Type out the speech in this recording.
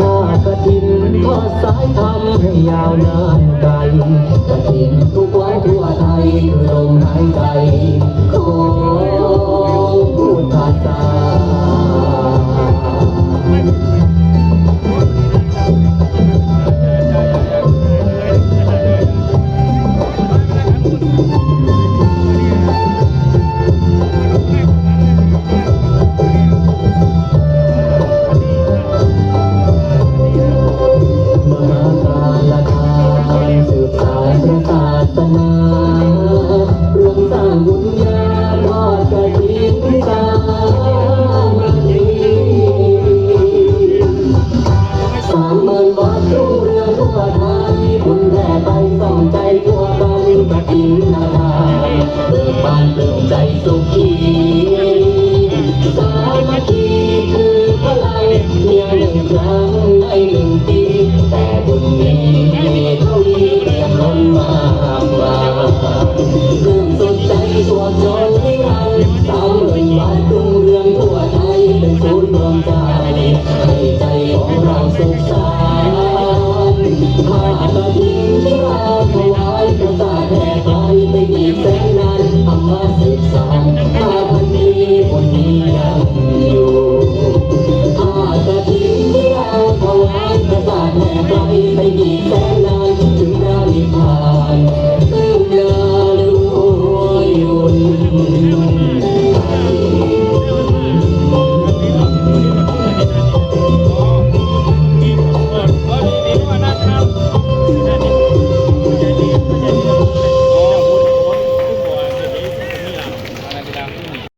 ผ้ากระถินทอดสายทำให้ยาวนานไกลกระถินทุกวันทั่วไทยคือลมหายใจของผู้ภาษา นารวมสร้างบุญญาทอดกระถิ่นสามัคคีสามหมื่นวัดรุ่งเรืองทั่วไทยบุญแผ่ไปส่องใจทั่วกันกระถิ่นนาทาเบิกบานเติมใจสุขีสามัคคีคือพลังเพียงหนึ่งครั้งในหนึ่งปี Thank you.